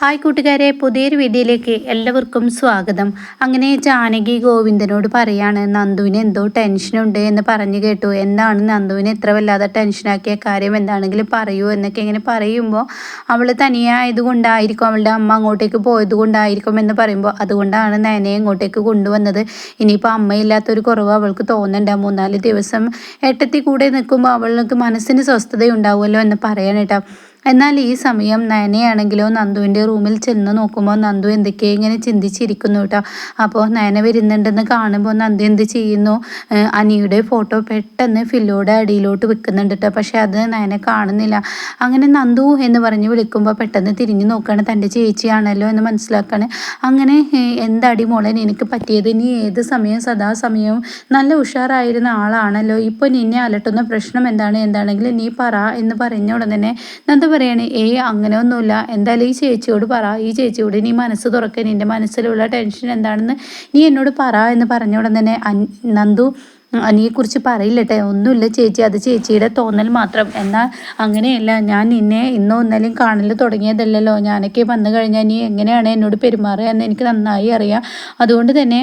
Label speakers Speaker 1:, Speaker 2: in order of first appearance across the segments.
Speaker 1: Hi കൂട്ടുകാരെ പുതിയൊരു വീഡിയോയിലേക്ക് എല്ലാവർക്കും സ്വാഗതം. അങ്ങനെ ജാനകി ഗോവിന്ദനോട് പറയാണ് നന്ദുവിന് എന്തോ ടെൻഷനുണ്ട് എന്ന് പറഞ്ഞു കേട്ടു. എന്താണ് നന്ദുവിനെ എത്ര വല്ലാതെ ടെൻഷനാക്കിയ കാര്യം? എന്താണെങ്കിലും പറയൂ എന്നൊക്കെ ഇങ്ങനെ പറയുമ്പോൾ അവൾ തനിയായതുകൊണ്ടായിരിക്കും അവളുടെ അമ്മ അങ്ങോട്ടേക്ക് പോയത് കൊണ്ടായിരിക്കും എന്ന് പറയുമ്പോൾ അതുകൊണ്ടാണ് നയനയെ ഇങ്ങോട്ടേക്ക് കൊണ്ടുവന്നത്. ഇനിയിപ്പോൾ അമ്മയില്ലാത്തൊരു കുറവ് അവൾക്ക് തോന്നണ്ട. മൂന്നാൽ ദിവസം എട്ടത്തി കൂടെ നിൽക്കുമ്പോൾ അവൾക്ക് മനസ്സിന് സ്വസ്ഥതയുണ്ടാവുമല്ലോ എന്ന് പറയാനേട്ടാ എന്നാൽ ഈ സമയം നയനയാണെങ്കിലോ നന്ദുവിന്റെ റൂമിൽ ചെന്ന് നോക്കുമ്പോൾ നന്ദു എന്തൊക്കെയോ ഇങ്ങനെ ചിന്തിച്ചിരിക്കുന്നു കേട്ടോ. അപ്പോൾ നയന വരുന്നുണ്ടെന്ന് കാണുമ്പോൾ നന്ദു എന്ത് ചെയ്യുന്നു? അനിയുടെ ഫോട്ടോ പെട്ടെന്ന് ഫില്ലോടെ അടിയിലോട്ട് വെക്കുന്നുണ്ട് കേട്ടോ. പക്ഷെ അത് നയന കാണുന്നില്ല. അങ്ങനെ നന്ദു എന്ന് പറഞ്ഞ് വിളിക്കുമ്പോൾ പെട്ടെന്ന് തിരിഞ്ഞു നോക്കുകയാണ്. തന്റെ ചേച്ചിയാണല്ലോ എന്ന് മനസ്സിലാക്കാണ് അങ്ങനെ എന്തടി മോളെ നിനക്ക് പറ്റിയത്? നീ ഏത് സമയം സദാസമയവും നല്ല ഉഷാറായിരുന്ന ആളാണല്ലോ. ഇപ്പോൾ നിന്നെ അലട്ടുന്ന പ്രശ്നം എന്താണ്? എന്താണെങ്കിലും നീ പറ എന്ന് പറഞ്ഞ തന്നെ നന്ദു പറയാണ് ഏയ് അങ്ങനെ ഒന്നുമില്ല എന്തായാലും ഈ ചേച്ചിയോട് പറ. ഈ ചേച്ചിയോട് നീ മനസ്സ് തുറക്കാൻ നിന്റെ മനസ്സിലുള്ള ടെൻഷൻ എന്താണെന്ന് നീ എന്നോട് പറ എന്ന് പറഞ്ഞ ഉടൻ തന്നെ നന്ദു അനിയെക്കുറിച്ച് പറയില്ലട്ടെ ഒന്നുമില്ല ചേച്ചി. അത് ചേച്ചിയുടെ തോന്നൽ മാത്രം. എന്നാൽ അങ്ങനെയല്ല. ഞാൻ നിന്നെ ഇന്നോ ഇന്നലെയും കാണൽ തുടങ്ങിയതല്ലല്ലോ. ഞാനൊക്കെ വന്നു കഴിഞ്ഞാൽ നീ എങ്ങനെയാണ് എന്നോട് പെരുമാറുക എന്ന് എനിക്ക് നന്നായി അറിയാം. അതുകൊണ്ട് തന്നെ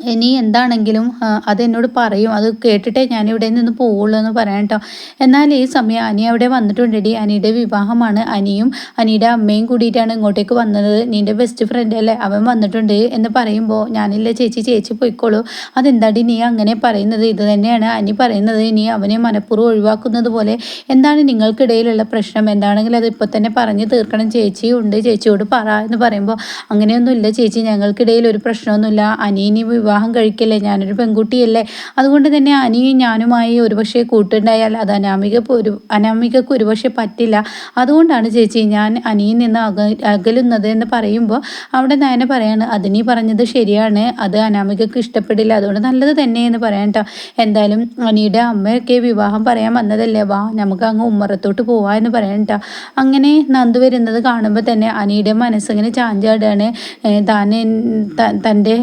Speaker 1: ഇനി എന്താണെങ്കിലും അതെന്നോട് പറയും. അത് കേട്ടിട്ടേ ഞാൻ ഇവിടെ നിന്ന് പോവുള്ളൂ എന്ന് പറയാം കേട്ടോ എന്നാൽ ഈ സമയം അനി അവിടെ വന്നിട്ടുണ്ടെടി. അനിയുടെ വിവാഹമാണ് അനിയും അനിയുടെ അമ്മയും കൂടിയിട്ടാണ് ഇങ്ങോട്ടേക്ക് വന്നത്. നിന്റെ ബെസ്റ്റ് ഫ്രണ്ട് അല്ലേ? അവൻ വന്നിട്ടുണ്ട് എന്ന് പറയുമ്പോൾ ഞാനില്ല ചേച്ചി ചേച്ചി പോയിക്കോളൂ. അതെന്താടി നീ അങ്ങനെ പറയുന്നത്? ഇത് തന്നെയാണ് അനി പറയുന്നത്. ഇനി അവനെ മനഃപൂർവം ഒഴിവാക്കുന്നത് പോലെ എന്താണ് നിങ്ങൾക്കിടയിലുള്ള പ്രശ്നം? എന്താണെങ്കിലും അത് ഇപ്പോൾ തന്നെ പറഞ്ഞ് തീർക്കണം. ചേച്ചി ഉണ്ട്. ചേച്ചിയോട് പറ എന്ന് പറയുമ്പോൾ അങ്ങനെയൊന്നുമില്ല ചേച്ചി. ഞങ്ങൾക്കിടയിൽ ഒരു പ്രശ്നമൊന്നുമില്ല. അനിയനി വിവാഹം കഴിക്കല്ലേ? ഞാനൊരു പെൺകുട്ടിയല്ലേ? അതുകൊണ്ട് തന്നെ അനിയും ഞാനുമായി ഒരുപക്ഷെ കൂട്ടുണ്ടായാൽ അത് അനാമിക ഒരു അനാമികക്ക് ഒരുപക്ഷെ പറ്റില്ല. അതുകൊണ്ടാണ് ചേച്ചി ഞാൻ അനിയിൽ നിന്ന് അക അകലുന്നത് എന്ന് പറയുമ്പോൾ അവിടെ നയന പറയാണ് അതിനീ പറഞ്ഞത് ശരിയാണ്. അത് അനാമികക്ക് ഇഷ്ടപ്പെടില്ല. അതുകൊണ്ട് നല്ലത് തന്നെ എന്ന് പറയാം കേട്ടോ എന്തായാലും അനിയുടെ അമ്മയൊക്കെ വിവാഹം പറയാൻ വന്നതല്ലേ? വാ നമുക്ക് അങ്ങ് ഉമ്മറത്തോട്ട് പോവാ എന്ന് പറയാം കേട്ടോ അങ്ങനെ നന്ദു വരുന്നത് കാണുമ്പോൾ തന്നെ അനിയുടെ മനസ്സിങ്ങനെ ചാഞ്ചാടാണ്. താൻ തന്റെ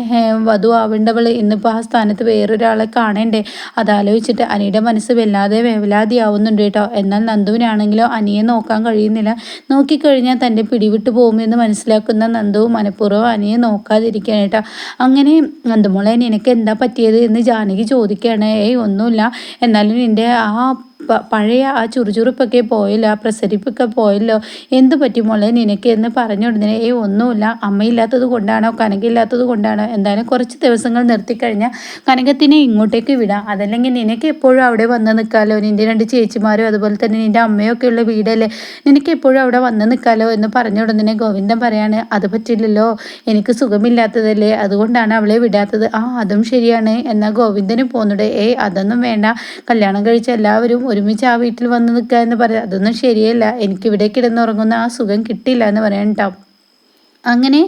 Speaker 1: വധു ആവേണ്ടവൾ ഇന്നിപ്പോൾ ആ സ്ഥാനത്ത് വേറൊരാളെ കാണണ്ടേ? അതാലോചിച്ചിട്ട് അനിയുടെ മനസ്സ് വല്ലാതെ വേവലാതിയാവുന്നുണ്ട് കേട്ടോ. എന്നാൽ നന്ദുവിനാണെങ്കിലോ അനിയെ നോക്കാൻ കഴിയുന്നില്ല. നോക്കിക്കഴിഞ്ഞാൽ തന്റെ പിടിവിട്ട് പോകുമെന്ന് മനസ്സിലാക്കുന്ന നന്ദു മനഃപൂർവം അനിയെ നോക്കാതിരിക്കുകയാണ് കേട്ടോ. അങ്ങനെ നന്ദുമോളെ നിനക്ക് എന്താ പറ്റിയത്? എന്ന് ജാനകി ചോദിക്കുകയാണ്. ഏയ് ഒന്നുമില്ല. എന്നാലും നിന്റെ ആ പഴയ ആ ചുറുചുറുപ്പൊക്കെ പോയല്ലോ ആ പ്രസരിപ്പൊക്കെ പോയല്ലോ. എന്ത് പറ്റി മോളെ? നിനക്ക് എന്ന് പറഞ്ഞു കൊടുത്തിന് ഏ ഒന്നുമില്ല. അമ്മയില്ലാത്തത് കൊണ്ടാണോ? കനകില്ലാത്തത് കൊണ്ടാണോ? എന്തായാലും കുറച്ച് ദിവസങ്ങൾ നിർത്തിക്കഴിഞ്ഞാൽ കനകത്തിനെ ഇങ്ങോട്ടേക്ക് വിടാം. അതല്ലെങ്കിൽ നിനക്ക് എപ്പോഴും അവിടെ വന്ന് നിൽക്കാമല്ലോ നിന്റെ രണ്ട് ചേച്ചിമാരും അതുപോലെ തന്നെ നിന്റെ അമ്മയൊക്കെ ഉള്ള വീടല്ലേ? നിനക്ക് എപ്പോഴും അവിടെ വന്ന് നിൽക്കാമല്ലോ എന്ന് പറഞ്ഞു കൊടുത്തിനെ ഗോവിന്ദൻ പറയാണ് അത് പറ്റില്ലല്ലോ. എനിക്ക് സുഖമില്ലാത്തതല്ലേ. അതുകൊണ്ടാണ് അവളെ വിടാത്തത്. ആ അതും ശരിയാണ്. എന്നാൽ ഗോവിന്ദന് പോകുന്നുണ്ട്. ഏയ് അതൊന്നും വേണ്ട. കല്യാണം കഴിച്ച എല്ലാവരും ഒരുമിച്ച് ആ വീട്ടിൽ വന്ന് നിൽക്കുക എന്ന് പറയാം. അതൊന്നും ശരിയല്ല. എനിക്കിവിടെ കിടന്നുറങ്ങുന്ന ആ സുഖം കിട്ടില്ല എന്ന് പറയാൻ കേട്ടോ അങ്ങനെ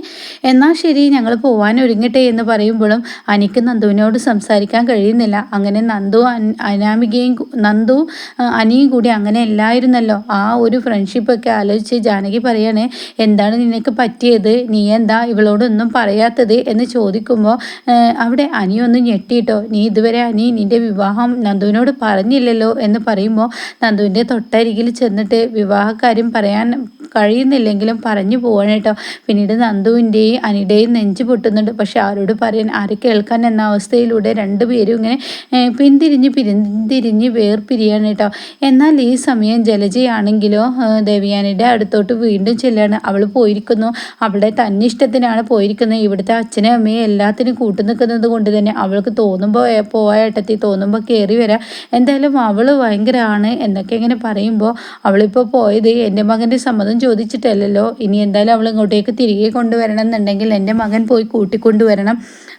Speaker 1: എന്നാൽ ശരി ഞങ്ങൾ പോവാൻ ഒരുങ്ങട്ടെ എന്ന് പറയുമ്പോഴും അനിക്ക് നന്ദുവിനോട് സംസാരിക്കാൻ കഴിയുന്നില്ല. അങ്ങനെ നന്ദു അനാമികയും നന്ദു അനിയും കൂടി അങ്ങനെ എല്ലായിരുന്നല്ലോ. ആ ഒരു ഫ്രണ്ട്ഷിപ്പൊക്കെ ആലോചിച്ച് ജാനകി പറയണേ എന്താണ് നിനക്ക് പറ്റിയത്? നീ എന്താ ഇവളോടൊന്നും പറയാത്തത്? എന്ന് ചോദിക്കുമ്പോൾ അവിടെ അനിയൊന്ന് ഞെട്ടിയിട്ടോ നീ ഇതുവരെ അനി നിന്റെ വിവാഹം നന്ദുവിനോട് പറഞ്ഞില്ലല്ലോ? എന്ന് പറയുമ്പോൾ നന്ദുവിന്റെ തൊട്ടരികിൽ ചെന്നിട്ട് വിവാഹക്കാര്യം പറയാൻ കഴിയുന്നില്ലെങ്കിലും പറഞ്ഞു പോവാണ് കേട്ടോ. പിന്നീട് നന്ദുവിന്റെയും അനിയുടെയും നെഞ്ച് പൊട്ടുന്നുണ്ട്. പക്ഷെ ആരോട് പറയാൻ ആര് കേൾക്കാൻ എന്ന അവസ്ഥയിലൂടെ രണ്ടുപേരും ഇങ്ങനെ പിന്തിരിഞ്ഞ് പിന്തിരിഞ്ഞ് വേർപിരിയാണ് കേട്ടോ. എന്നാൽ ഈ സമയം ജലജയാണെങ്കിലോ ദേവിയാനിയുടെ അടുത്തോട്ട് വീണ്ടും ചെല്ലാണ്. അവൾ പോയിരിക്കുന്നു. അവളുടെ തന്നിഷ്ടത്തിനാണ് പോയിരിക്കുന്നത്. ഇവിടുത്തെ അച്ഛനും അമ്മയും എല്ലാത്തിനും കൂട്ടു നിൽക്കുന്നത് കൊണ്ട് തന്നെ അവൾക്ക് തോന്നുമ്പോൾ പോയ ഏട്ടത്തി തോന്നുമ്പോൾ കയറി വരാം. എന്തായാലും അവൾ ഭയങ്കരമാണ് എന്നൊക്കെ ഇങ്ങനെ പറയുമ്പോൾ അവളിപ്പോൾ പോയത് എന്റെ മകന്റെ സമ്മതം ചോദിച്ചിട്ടല്ലല്ലോ. ഇനി എന്തായാലും അവൾ ഇങ്ങോട്ടേക്ക് തിരികെ കൊണ്ടുവരണം എന്നുണ്ടെങ്കിൽ എന്റെ മകൻ പോയി കൂട്ടിക്കൊണ്ടുവരണം.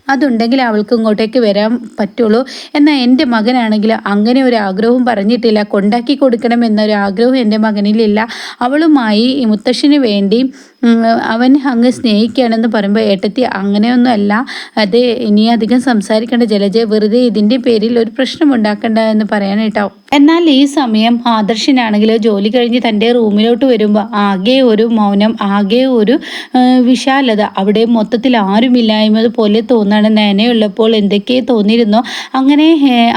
Speaker 1: അതുണ്ടെങ്കിൽ അവൾക്ക് ഇങ്ങോട്ടേക്ക് വരാൻ പറ്റുള്ളൂ. എന്നാൽ എന്റെ മകനാണെങ്കിൽ അങ്ങനെ ഒരു ആഗ്രഹവും പറഞ്ഞിട്ടില്ല. കൊണ്ടാക്കി കൊടുക്കണം എന്നൊരു ആഗ്രഹവും എന്റെ മകനിലില്ല. അവളുമായി മുത്തശ്ശിന് വേണ്ടി അവൻ അങ്ങ് സ്നേഹിക്കുകയാണെന്ന് പറയുമ്പോൾ ഏട്ടത്തി അങ്ങനെയൊന്നുമല്ല. അത് ഇനി അധികം സംസാരിക്കേണ്ട ജലജ വെറുതെ ഇതിന്റെ പേരിൽ ഒരു പ്രശ്നം ഉണ്ടാക്കണ്ട എന്ന് പറയാനായിട്ടാവും. എന്നാൽ ഈ സമയം ആദർശനാണെങ്കിൽ ജോലി കഴിഞ്ഞ് തന്റെ റൂമിലോട്ട് വരുമ്പോൾ ആകെ ഒരു മൗനം ആകെ ഒരു വിശാലത. അവിടെ മൊത്തത്തിൽ ആരുമില്ലായ്മ പോലെ തോന്നാണ്. നനയുള്ളപ്പോൾ എന്തൊക്കെ തോന്നിയിരുന്നോ? അങ്ങനെ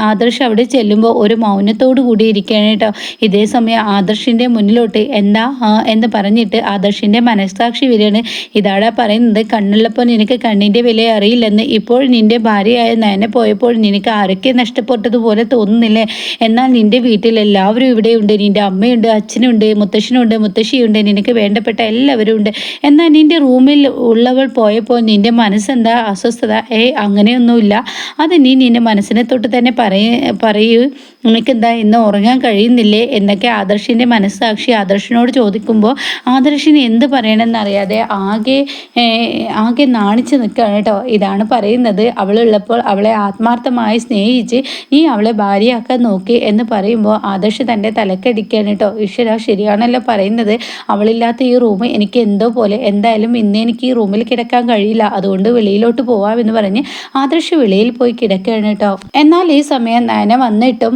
Speaker 1: ആദർശ് അവിടെ ചെല്ലുമ്പോൾ ഒരു മൗനത്തോടു കൂടി ഇരിക്കുകയാണ് കേട്ടോ. ഇതേ സമയം ആദർശിന്റെ മുന്നിലോട്ട് എന്താ എന്ന് പറഞ്ഞിട്ട് ആദർശിന്റെ മനസ്സാക്ഷി വരികയാണ്. ഇതാടാ പറയുന്നത് കണ്ണുള്ളപ്പോൾ നിനക്ക് കണ്ണിന്റെ വില അറിയില്ലെന്ന്. ഇപ്പോൾ നിന്റെ ഭാര്യയായ നയന പോയപ്പോൾ നിനക്ക് ആരൊക്കെ നഷ്ടപ്പെട്ടതുപോലെ തോന്നുന്നില്ലേ? എന്നാൽ നിന്റെ വീട്ടിൽ എല്ലാവരും ഇവിടെയുണ്ട് നിന്റെ അമ്മയുണ്ട് അച്ഛനുണ്ട് മുത്തശ്ശനുണ്ട് മുത്തശ്ശിയുണ്ട് നിനക്ക് വേണ്ടപ്പെട്ട എല്ലാവരും ഉണ്ട് എന്നാൽ നിന്റെ റൂമിൽ ഉള്ളവൾ പോയപ്പോൾ നിന്റെ മനസ്സെന്താ? അസ്വസ്ഥത? ഏ അങ്ങനെയൊന്നുമില്ല. അത് നീ നിന്റെ മനസ്സിനെ തൊട്ട് തന്നെ പറയ പറയൂ. നിനക്കെന്താ ഇന്ന് ഉറങ്ങാൻ കഴിയുന്നില്ലേ? എന്നൊക്കെ ആദർശിന്റെ മനസ്സാക്ഷി ആദർശിനോട് ചോദിക്കുമ്പോൾ ആദർശിന് എന്ത് പറയണമെന്നറിയാതെ ആകെ ആകെ നാണിച്ച് നിൽക്കുകയാണ് കേട്ടോ. ഇതാണ് പറയുന്നത്. അവളുള്ളപ്പോൾ അവളെ ആത്മാർത്ഥമായി സ്നേഹിച്ച് നീ അവളെ ഭാര്യയാക്കാൻ നോക്കി എന്ന് പറയുമ്പോൾ ആദർശ് തന്റെ തലക്കടിക്കുകയാണ് കേട്ടോ. ഈശ്വര ശരിയാണല്ലോ പറയുന്നത്. അവളില്ലാത്ത ഈ റൂം എനിക്ക് എന്തോ പോലെ എന്തായാലും ഇന്ന് എനിക്ക് ഈ റൂമിൽ കിടക്കാൻ കഴിയില്ല. അതുകൊണ്ട് വെളിയിലോട്ട് പോവാമെന്ന് പറഞ്ഞ് ആദർശ് വെളിയിൽ പോയി കിടക്കുകയാണ് കേട്ടോ. എന്നാൽ ഈ സമയം നയന വന്നിട്ടും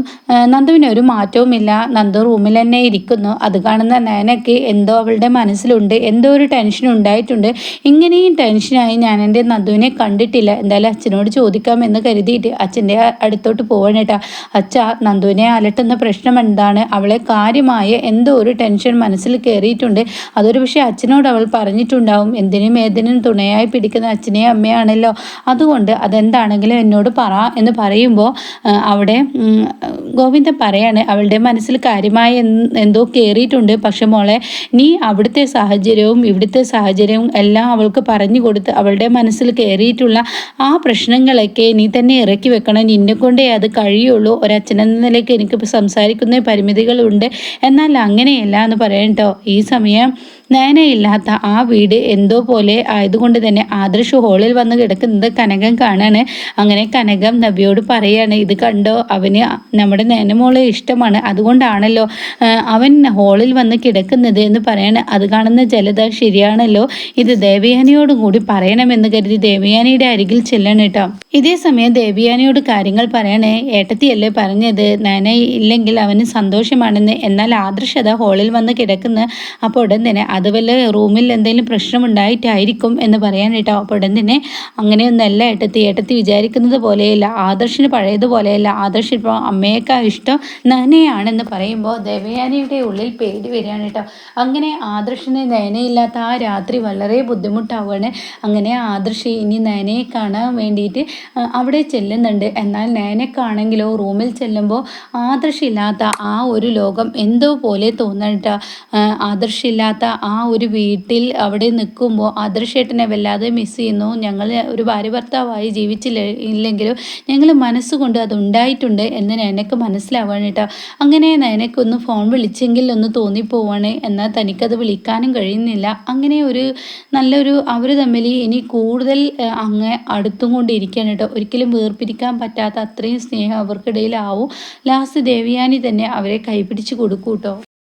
Speaker 1: നന്ദുവിന് ഒരു മാറ്റവുമില്ല. നന്ദു റൂമിൽ തന്നെ ഇരിക്കുന്നു. അത് കാണുന്ന നയനയ്ക്ക് എന്തോ അവളുടെ മനസ്സിലുണ്ട്. എന്തോ ഒരു ടെൻഷൻ ഉണ്ടായിട്ടുണ്ട്. ഇങ്ങനെയും ടെൻഷനായി ഞാൻ എന്റെ നന്ദുവിനെ കണ്ടിട്ടില്ല. എന്തായാലും അച്ഛനോട് ചോദിക്കാമെന്ന് കരുതിയിട്ട് അച്ഛന്റെ അടുത്തോട്ട് പോവാണ് കേട്ടോ. അച്ഛ നന്ദുവിനെ അലട്ടുന്ന പ്രശ്നം എന്താണ്? അവളെ കാര്യമായ എന്തോ ഒരു ടെൻഷൻ മനസ്സിൽ കയറിയിട്ടുണ്ട് അതൊരു പക്ഷേ അച്ഛനോട് അവൾ പറഞ്ഞിട്ടുണ്ടാവും. എന്തിനും ഏതിനും തുണയായി പിടിക്കുന്ന അച്ഛനെയും അമ്മയാണല്ലോ. അതുകൊണ്ട് അതെന്താണെങ്കിലും എന്നോട് പറ എന്ന് പറയുമ്പോൾ അവിടെ ഗോവിന്ദ പറയാണ് അവളുടെ മനസ്സിൽ കാര്യമായി എന്തോ കയറിയിട്ടുണ്ട് പക്ഷെ മോളെ നീ അവിടുത്തെ സാഹചര്യവും ഇവിടുത്തെ സാഹചര്യവും എല്ലാം അവൾക്ക് പറഞ്ഞു കൊടുത്ത് അവളുടെ മനസ്സിൽ കയറിയിട്ടുള്ള ആ പ്രശ്നങ്ങളൊക്കെ നീ തന്നെ ഇറക്കി വെക്കണം. നിന്നെ കൊണ്ടേ അത് കഴിയുള്ളൂ. ഒരച്ഛനെന്ന നിലയ്ക്ക് എനിക്ക് സംസാരിക്കുന്ന പരിമിതികളുണ്ട്. എന്നാൽ അങ്ങനെയല്ല എന്ന് പറയട്ടോ ഈ സമയം നയനയില്ലാത്ത ആ വീട് എന്തോ പോലെ ആയതുകൊണ്ട് തന്നെ ആദർശ് ഹോളിൽ വന്ന് കിടക്കുന്നത് കനകം കാണാണ്. അങ്ങനെ കനകം നബിയോട് പറയാണ് ഇത് കണ്ടോ അവന് നമ്മുടെ നയനമോളെ ഇഷ്ടമാണ്. അതുകൊണ്ടാണല്ലോ അവൻ ഹോളിൽ വന്ന് കിടക്കുന്നത് എന്ന് പറയാണ്. അത് കാണുന്ന ജലത ശരിയാണല്ലോ ഇത് ദേവയാനിയോടും കൂടി പറയണമെന്ന് കരുതി ദേവയാനിയുടെ അരികിൽ ചെല്ലണം കേട്ടോ ഇതേ സമയം ദേവയാനിയോട് കാര്യങ്ങൾ പറയണേ. ഏട്ടത്തിയല്ലേ പറഞ്ഞത് നയന ഇല്ലെങ്കിൽ അവന് സന്തോഷമാണെന്ന്. എന്നാൽ ആദർശത ഹോളിൽ വന്ന് കിടക്കുന്ന. അപ്പോൾ ഉടൻ തന്നെ അത് വല്ല റൂമിൽ എന്തെങ്കിലും പ്രശ്നം ഉണ്ടായിട്ടായിരിക്കും എന്ന് പറയാൻ അപ്പോൾ ഉടൻ തന്നെ അങ്ങനെയൊന്നല്ല ഏട്ടത്തി ഏട്ടത്തി വിചാരിക്കുന്നത് പോലെയല്ല. ആദർശിന് പഴയതുപോലെയല്ല ആദർശ് ഇപ്പോൾ അമ്മയേക്കാ ഇഷ്ടം നനയാണെന്ന് പറയുമ്പോൾ ദേവയാനിയുടെ ഉള്ളിൽ പേടി വരികയാണ് കേട്ടോ. അങ്ങനെ ആദർശിന് നയനയില്ലാത്ത ആ രാത്രി വളരെ ബുദ്ധിമുട്ടാവുകയാണ്. അങ്ങനെ ആദർശ് ഇനി നയനയെ കാണാൻ വേണ്ടിയിട്ട് അവിടെ ചെല്ലുന്നുണ്ട്. എന്നാൽ നയനക്കാണെങ്കിലോ റൂമിൽ ചെല്ലുമ്പോൾ ആദർശില്ലാത്ത ആ ഒരു ലോകം എന്തോ പോലെ തോന്നട്ടോ ആദർശില്ലാത്ത ആ ഒരു വീട്ടിൽ അവിടെ നിൽക്കുമ്പോൾ ആദർശേട്ടനെ വല്ലാതെ മിസ് ചെയ്യുന്നു. ഞങ്ങൾ ഒരു ഭാര്യ ഭർത്താവായി ജീവിച്ചില്ല ഇല്ലെങ്കിലും ഞങ്ങൾ മനസ്സുകൊണ്ട് അതുണ്ടായിട്ടുണ്ട് എന്ന് നനക്ക് മനസ്സിലാവാണ് അങ്ങനെ നനക്കൊന്ന് ഫോൺ വിളിച്ചെങ്കിൽ ഒന്ന് തോന്നിപ്പോവാണ് എന്നാൽ തനിക്കത് വിളിക്കാനും കഴിയുന്നില്ല. അങ്ങനെ ഒരു നല്ലൊരു അവർ തമ്മിൽ ഇനി കൂടുതൽ അങ്ങ് അടുത്തും കൊണ്ടിരിക്കുകയാണ് കേട്ടോ. ഒരിക്കലും വേർപിരിക്കാൻ പറ്റാത്ത അത്രയും സ്നേഹം അവർക്കിടയിലാവും. ലാസ്റ്റ് ദേവിയാനി തന്നെ അവരെ കൈപിടിച്ച് കൊടുക്കൂട്ടോ